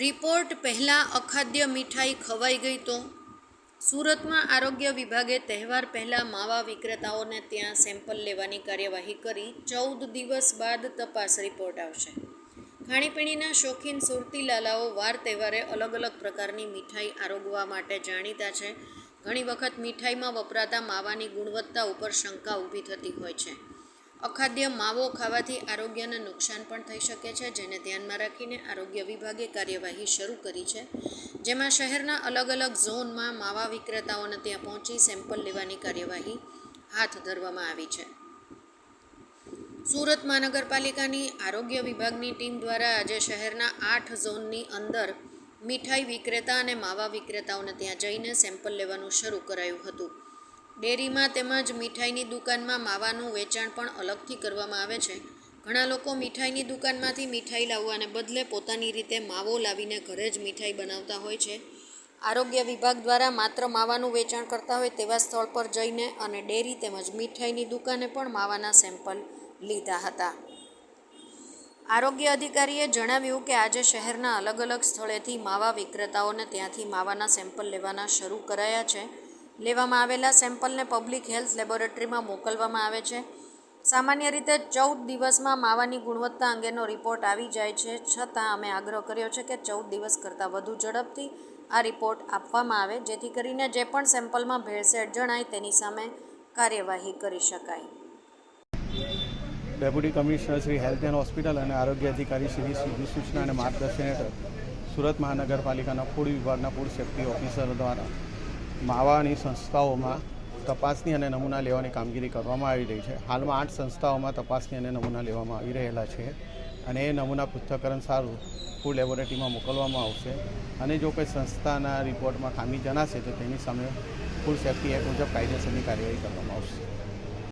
Report પહેલાં અખાદ્ય મીઠાઈ ખવાઈ ગઈ તો? સુરતમાં આરોગ્ય વિભાગે તહેવાર પહેલાં માવા વિક્રેતાઓને ત્યાં સેમ્પલ લેવાની કાર્યવાહી કરી ચૌદ દિવસ બાદ તપાસ રિપોર્ટ આવશે. ખાણીપીણીના શોખીન સુરતી લાલાઓ વાર તહેવારે અલગ અલગ પ્રકારની મીઠાઈ આરોગવા માટે જાણીતા છે. ઘણી વખત મીઠાઈમાં વપરાતા માવાની ગુણવત્તા ઉપર શંકા ઊભી થતી હોય છે. અખાદ્ય માવો ખાવાથી આરોગ્યને નુકસાન પણ થઈ શકે છે, જેને ધ્યાનમાં રાખીને આરોગ્ય વિભાગે કાર્યવાહી શરૂ કરી છે. જેમાં શહેરના અલગ અલગ ઝોનમાં માવા વિક્રેતાઓને ત્યાં પહોંચી સેમ્પલ લેવાની કાર્યવાહી હાથ ધરવામાં આવી છે. સુરત મહાનગરપાલિકાની આરોગ્ય વિભાગની ટીમ દ્વારા આજે શહેરના આઠ ઝોનની અંદર મીઠાઈ વિક્રેતા અને માવા વિક્રેતાઓને ત્યાં જઈને સેમ્પલ લેવાનું શરૂ કરાયું હતું. ડેરીમાં તેમજ મીઠાઈની દુકાનમાં માવાનું વેચાણ પણ અલગથી કરવામાં આવે છે. ઘણા લોકો મીઠાઈની દુકાનમાંથી મીઠાઈ લાવવાને બદલે પોતાની રીતે માવો લાવીને ઘરે જ મીઠાઈ બનાવતા હોય છે. આરોગ્ય વિભાગ દ્વારા માત્ર માવાનું વેચાણ કરતા હોય તેવા સ્થળ પર જઈને અને ડેરી તેમજ મીઠાઈની દુકાને પણ માવાના સેમ્પલ લીધા હતા. આરોગ્ય અધિકારીએ જણાવ્યું કે આજે શહેરના અલગ અલગ સ્થળેથી માવા વિક્રેતાઓને ત્યાંથી માવાના સેમ્પલ લેવાના શરૂ કરાયા છે. લેવામાં આવેલા સેમ્પલને પબ્લિક હેલ્થ લેબોરેટરીમાં મોકલવામાં આવે છે. સામાન્ય રીતે ચૌદ દિવસમાં માવાની ગુણવત્તા અંગેનો રિપોર્ટ આવી જાય છે. છતાં અમે આગ્રહ કર્યો છે કે ચૌદ દિવસ કરતાં વધુ ઝડપથી આ રિપોર્ટ આપવામાં આવે, જેથી કરીને જે પણ સેમ્પલમાં ભેળસેળ જણાય તેની સામે કાર્યવાહી કરી શકાય. Deputy commissioner Shri health and hospital અને આરોગ્ય અધિકારી શ્રી સૂચના અને માર્ગદર્શન હેઠળ સુરત મહાનગરપાલિકાના ફૂડ વિભાગના ફૂડ સેફ્ટી ઓફિસરો દ્વારા માવાની સંસ્થાઓમાં તપાસની અને નમૂના લેવાની કામગીરી કરવામાં આવી રહી છે. હાલમાં આઠ સંસ્થાઓમાં તપાસની અને નમૂના લેવામાં આવી રહેલા છે અને એ નમૂના પૃથ્થકરણ સારું ફૂડ લેબોરેટરીમાં મોકલવામાં આવશે અને જો કોઈ સંસ્થાના રિપોર્ટમાં ખામી જણાશે તો તેની સામે ફૂડ સેફ્ટી એક્ટ મુજબ કાયદેસરની કાર્યવાહી કરવામાં આવશે.